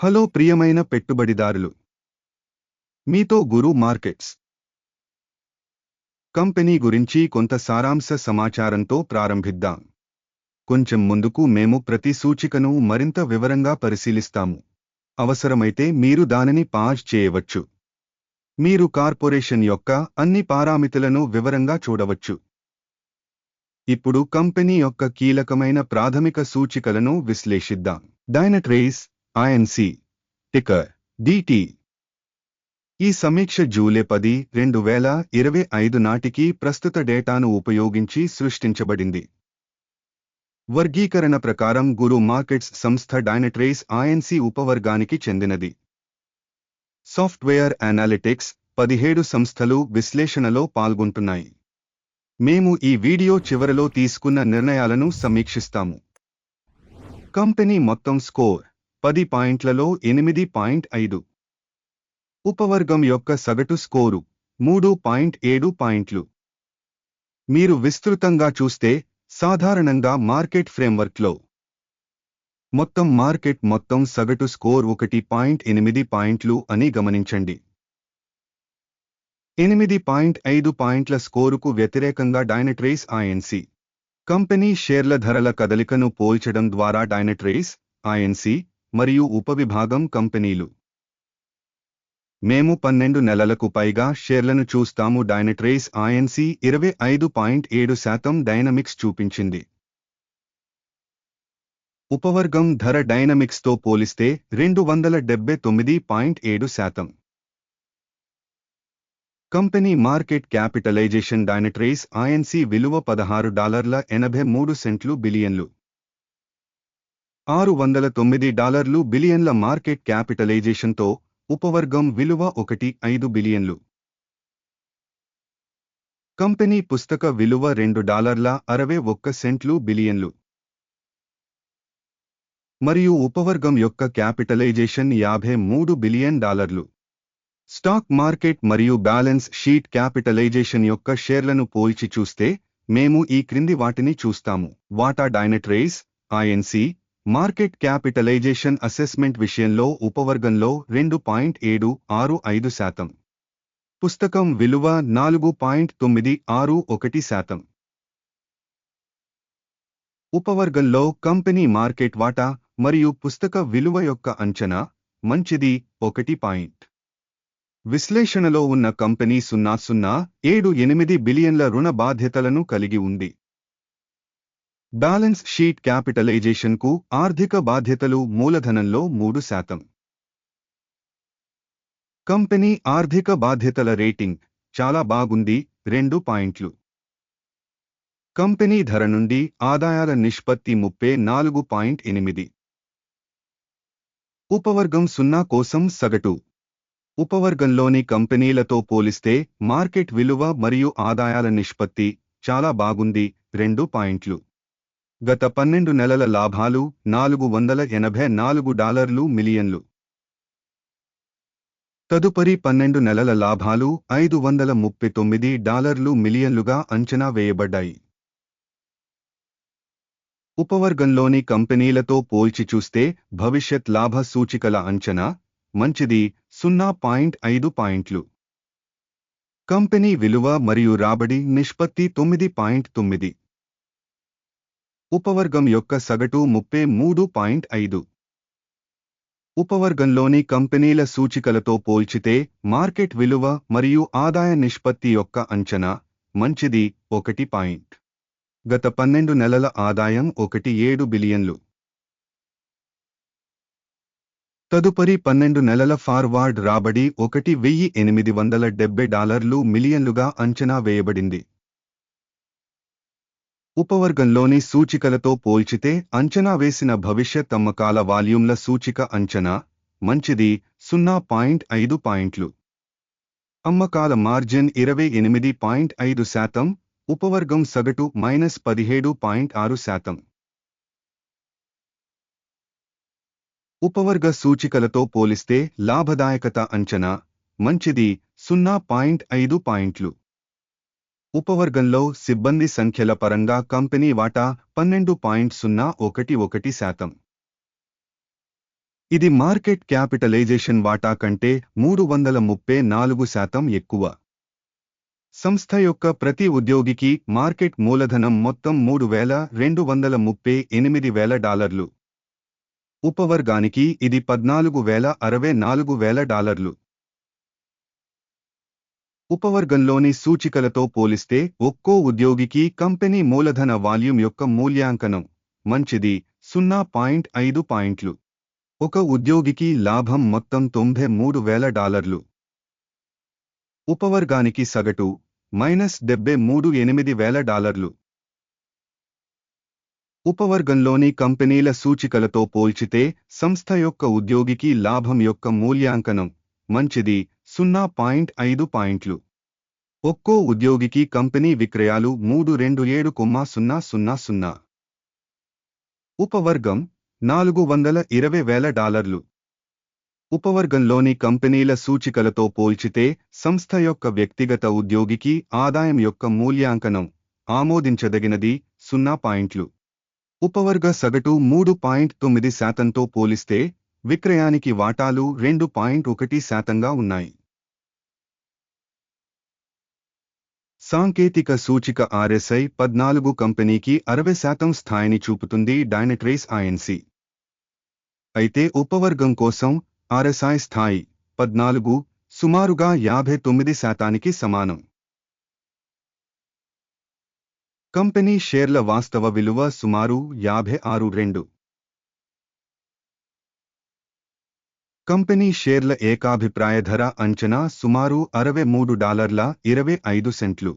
Hello ప్రియమైన పెట్టుబడిదారులు. మీతో గురు మార్కెట్స్ కంపెనీ గురించి కొంత సారాంశ సమాచారంతో ప్రారంభిద్దాం. కొంచెం ముందుకు మేము ప్రతి సూచికను మరింత వివరంగా పరిశీలిస్తాము. అవసరమైతే మీరు దానిని పాజ్ చేయవచ్చు. మీరు కార్పొరేషన్ యొక్క అన్ని పారామితులను వివరంగా చూడవచ్చు. ఇప్పుడు కంపెనీ యొక్క కీలకమైన ప్రాథమిక సూచికలను విశ్లేషిద్దాం. డైనట్రేస్ ఐఎన్సి టికర్ డిటి ఈ సమీక్ష జూలై పది రెండు వేల ఇరవై ఐదు నాటికి ప్రస్తుత డేటాను ఉపయోగించి సృష్టించబడింది. వర్గీకరణ ప్రకారం గురు మార్కెట్స్ సంస్థ డైనట్రేస్ ఐఎన్సి ఉపవర్గానికి చెందినది. సాఫ్ట్వేర్ అనాలిటిక్స్ పదిహేడు సంస్థలు విశ్లేషణలో పాల్గొంటున్నాయి. మేము ఈ వీడియో చివరలో తీసుకున్న నిర్ణయాలను సమీక్షిస్తాము. కంపెనీ మొత్తం స్కోర్ పది పాయింట్లలో ఎనిమిది పాయింట్ ఐదు. ఉపవర్గం యొక్క సగటు స్కోరు మూడు పాయింట్ ఏడు పాయింట్లు. మీరు విస్తృతంగా చూస్తే సాధారణంగా మార్కెట్ ఫ్రేమ్వర్క్లో మొత్తం మార్కెట్ మొత్తం సగటు స్కోర్ ఒకటి పాయింట్ ఎనిమిది పాయింట్లు అని గమనించండి. ఎనిమిది పాయింట్ ఐదు పాయింట్ల స్కోరుకు వ్యతిరేకంగా డైనట్రేస్ ఐఎన్సి కంపెనీ షేర్ల ధరల కదలికను పోల్చడం ద్వారా డైనట్రేస్ ఐఎన్సి మరియు ఉపవిభాగం కంపెనీలు. మేము పన్నెండు నెలలకు పైగా షేర్లను చూస్తాము. డైనట్రేస్ ఐఎన్సి ఇరవై ఐదు పాయింట్ ఏడు శాతం డైనమిక్స్ చూపించింది. ఉపవర్గం ధర డైనమిక్స్తో పోలిస్తే రెండు వందల డెబ్బై తొమ్మిది పాయింట్ ఏడు శాతం. Company market capitalization Dynatrace Inc విలువ పదహారు డాలర్ల ఎనభై మూడు సెంట్లు బిలియన్లు. ఆరు వందల తొమ్మిది డాలర్లు బిలియన్ల మార్కెట్ క్యాపిటలైజేషన్తో ఉపవర్గం విలువ ఒకటి ఐదు బిలియన్లు. కంపెనీ పుస్తక విలువ రెండు డాలర్ల అరవై ఒక్క సెంట్లు బిలియన్లు. మరియు ఉపవర్గం యొక్క క్యాపిటలైజేషన్ యాభై మూడు బిలియన్ డాలర్లు. స్టాక్ మార్కెట్ మరియు బ్యాలెన్స్ షీట్ క్యాపిటలైజేషన్ యొక్క షేర్లను పోల్చి చూస్తే మేము ఈ క్రింది వాటిని చూస్తాము. వాటా Dynatrace Inc market capitalization assessment విషయంలో ఉపవర్గంలో రెండు పాయింట్ ఏడు ఆరు ఐదు శాతం. పుస్తకం విలువ నాలుగు పాయింట్ తొమ్మిది ఆరు ఒకటి శాతం. ఉపవర్గంలో కంపెనీ మార్కెట్ వాటా మరియు పుస్తక విలువ యొక్క అంచనా మంచిది ఒకటి పాయింట్. విశ్లేషణలో ఉన్న కంపెనీ సున్నా సున్నా ఏడు ఎనిమిది బిలియన్ల రుణ బాధ్యతలను కలిగి ఉంది. బ్యాలెన్స్ షీట్ క్యాపిటలైజేషన్కు ఆర్థిక బాధ్యతలు మూలధనంలో మూడు శాతం. కంపెనీ ఆర్థిక బాధ్యతల రేటింగ్ చాలా బాగుంది రెండు పాయింట్లు. కంపెనీ ధర నుండి ఆదాయాల నిష్పత్తి ముప్పై నాలుగు పాయింట్ ఎనిమిది. ఉపవర్గం సున్నా కోసం సగటు. ఉపవర్గంలోని కంపెనీలతో పోలిస్తే మార్కెట్ విలువ మరియు ఆదాయాల నిష్పత్తి చాలా బాగుంది రెండు పాయింట్లు. గత పన్నెండు నెలల లాభాలు నాలుగు వందల ఎనభై నాలుగు డాలర్లు మిలియన్లు. తదుపరి పన్నెండు నెలల లాభాలు ఐదు వందల ముప్పై తొమ్మిది డాలర్లు మిలియన్లుగా అంచనా వేయబడ్డాయి. ఉపవర్గంలోని కంపెనీలతో పోల్చి చూస్తే భవిష్యత్ లాభ సూచికల అంచనా మంచిది సున్నా పాయింట్ ఐదు పాయింట్లు. కంపెనీ విలువ మరియు రాబడి నిష్పత్తి తొమ్మిది పాయింట్ తొమ్మిది. ఉపవర్గం యొక్క సగటు ముప్పై మూడు పాయింట్ ఐదు. ఉపవర్గంలోని కంపెనీల సూచికలతో పోల్చితే మార్కెట్ విలువ మరియు ఆదాయ నిష్పత్తి యొక్క అంచనా మంచిది ఒకటి పాయింట్. గత పన్నెండు నెలల ఆదాయం ఒకటి ఏడు బిలియన్లు. తదుపరి పన్నెండు నెలల ఫార్వార్డ్ రాబడి ఒకటి వెయ్యి ఎనిమిది వందల డెబ్బై డాలర్లు మిలియన్లుగా అంచనా వేయబడింది. ఉపవర్గంలోని సూచికలతో పోల్చితే అంచనా వేసిన భవిష్యత్ అమ్మకాల వాల్యూమ్ల సూచిక అంచనా మంచిది సున్నా పాయింట్ ఐదు పాయింట్లు. అమ్మకాల మార్జిన్ ఇరవై ఎనిమిది పాయింట్ ఐదు శాతం ఉపవర్గం సగటు మైనస్ పదిహేడు పాయింట్ ఆరు శాతం. ఉపవర్గ సూచికలతో పోలిస్తే లాభదాయకత అంచనా మంచిది సున్నా పాయింట్ ఐదు పాయింట్లు. ఉపవర్గంలో సిబ్బంది సంఖ్యల పరంగా కంపెనీ వాటా పన్నెండు పాయింట్ సున్నా ఒకటి ఒకటి శాతం. ఇది మార్కెట్ క్యాపిటలైజేషన్ వాటా కంటే మూడు వందల ముప్పై నాలుగు శాతం ఎక్కువ. సంస్థ యొక్క ప్రతి ఉద్యోగికి మార్కెట్ మూలధనం మొత్తం మూడు వేల రెండు వందల ముప్పై ఎనిమిది వేల డాలర్లు. ఉపవర్గానికి ఇది పద్నాలుగు వేల అరవై నాలుగు వేల డాలర్లు. ఉపవర్గంలోని సూచికలతో పోలిస్తే ఒక్కో ఉద్యోగికి కంపెనీ మూలధన వాల్యూమ్ యొక్క మూల్యాంకనం మంచిది సున్నా పాయింట్ ఐదు పాయింట్లు. ఒక ఉద్యోగికి లాభం మొత్తం తొంభై మూడు వేల డాలర్లు. ఉపవర్గానికి సగటు మైనస్ డెబ్బై మూడు ఎనిమిది వేల డాలర్లు. ఉపవర్గంలోని కంపెనీల సూచికలతో పోల్చితే సంస్థ యొక్క ఉద్యోగికి లాభం యొక్క మూల్యాంకనం మంచిది సున్నా పాయింట్ ఐదు పాయింట్లు. ఒక్కో ఉద్యోగికి కంపెనీ విక్రయాలు మూడు రెండు ఏడు కొమ్మా సున్నా సున్నా సున్నా. ఉపవర్గం నాలుగు వందల ఇరవై వేల డాలర్లు. ఉపవర్గంలోని కంపెనీల సూచికలతో పోల్చితే సంస్థ యొక్క వ్యక్తిగత ఉద్యోగికి ఆదాయం యొక్క మూల్యాంకనం ఆమోదించదగినది సున్నా పాయింట్లు. ఉపవర్గ సగటు మూడు పాయింట్ తొమ్మిది శాతంతో పోలిస్తే విక్రయానికి వాటాలు రెండు పాయింట్ ఒకటి శాతంగా ఉన్నాయి. సాంకేతిక సూచిక ఆర్ఎస్ఐ పద్నాలుగు కంపెనీకి అరవై శాతం స్థాయిని చూపుతుంది డైనట్రేస్ ఐఎన్సి అయితే ఉపవర్గం కోసం ఆర్ఎస్ఐ స్థాయి పద్నాలుగు సుమారుగా యాభై తొమ్మిది శాతానికి సమానం. కంపెనీ షేర్ల వాస్తవ విలువ సుమారు యాభై ఆరు రెండు. కంపెనీ షేర్ల ఏకాభిప్రాయ ధర అంచనా సుమారు అరవై మూడు డాలర్ల ఇరవై ఐదు సెంట్లు.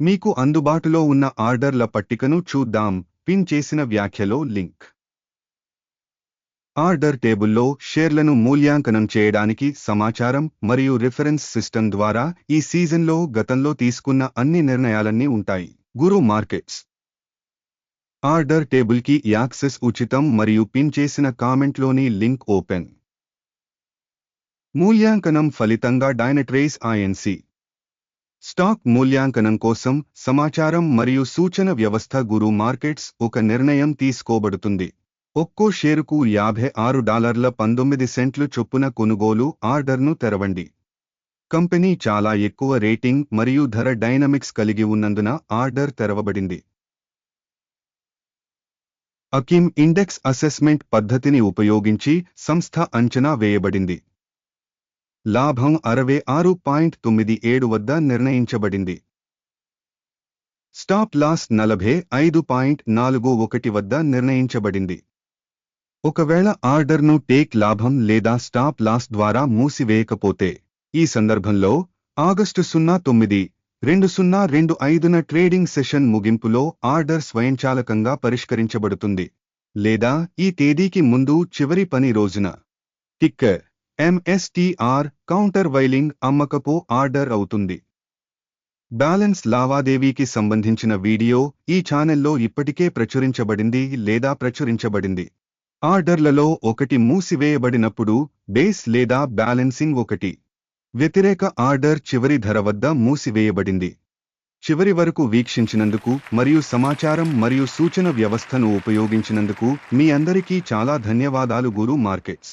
మీకు అందుబాటులో ఉన్న ఆర్డర్ల పట్టికను చూద్దాం. పిన్ చేసిన వ్యాఖ్యలో లింక్. ఆర్డర్ టేబుల్లో షేర్లను మూల్యాంకనం చేయడానికి సమాచారం మరియు రిఫరెన్స్ సిస్టమ్ ద్వారా ఈ సీజన్లో గతంలో తీసుకున్న అన్ని నిర్ణయాలన్నీ ఉంటాయి. గురు మార్కెట్స్. ఆర్డర్ టేబుల్కి యాక్సెస్ ఉచితం మరియు పిన్ చేసిన కామెంట్లోని లింక్ ఓపెన్. మూల్యాంకనం ఫలితంగా డైనట్రేస్ ఐఎన్సి స్టాక్ మూల్యాంకనం కోసం సమాచారం మరియు సూచన వ్యవస్థ గురు మార్కెట్స్ ఒక నిర్ణయం తీసుకోబడుతుంది. ఒక్కో షేరుకు యాభై ఆరు డాలర్ల పంతొమ్మిది సెంట్లు చొప్పున కొనుగోలు ఆర్డర్ను తెరవండి. కంపెనీ చాలా ఎక్కువ రేటింగ్ మరియు ధర డైనమిక్స్ కలిగి ఉన్నందున ఆర్డర్ తెరవబడింది. అకిమ్ ఇండెక్స్ అసెస్మెంట్ పద్ధతిని ఉపయోగించి సంస్థ అంచనా వేయబడింది. లాభం అరవై ఆరు పాయింట్ తొమ్మిది ఏడు వద్ద నిర్ణయించబడింది. స్టాప్ లాస్ నలభై ఐదు పాయింట్ నాలుగు ఒకటి వద్ద నిర్ణయించబడింది. ఒకవేళ ఆర్డర్ను టేక్ లాభం లేదా స్టాప్ లాస్ ద్వారా మూసివేయకపోతే ఈ సందర్భంలో ఆగస్టు సున్నా తొమ్మిది రెండు సున్నా రెండు ఐదున ట్రేడింగ్ సెషన్ ముగింపులో ఆర్డర్ స్వయంచాలకంగా పరిష్కరించబడుతుంది. లేదా ఈ తేదీకి ముందు చివరి పని రోజున. టిక్కర్ ఎంఎస్టీఆర్ కౌంటర్ వైలింగ్ అమ్మకపు ఆర్డర్ అవుతుంది. బ్యాలెన్స్ లావాదేవీకి సంబంధించిన వీడియో ఈ ఛానెల్లో ఇప్పటికే ప్రచురించబడింది లేదా ప్రచురించబడింది. ఆర్డర్లలో ఒకటి మూసివేయబడినప్పుడు బేస్ లేదా బ్యాలెన్సింగ్ ఒకటి. వ్యతిరేక ఆర్డర్ చివరి ధర వద్ద మూసివేయబడింది. చివరి వరకు వీక్షించినందుకు మరియు సమాచారం మరియు సూచన వ్యవస్థను ఉపయోగించినందుకు మీ అందరికీ చాలా ధన్యవాదాలు గురు మార్కెట్స్.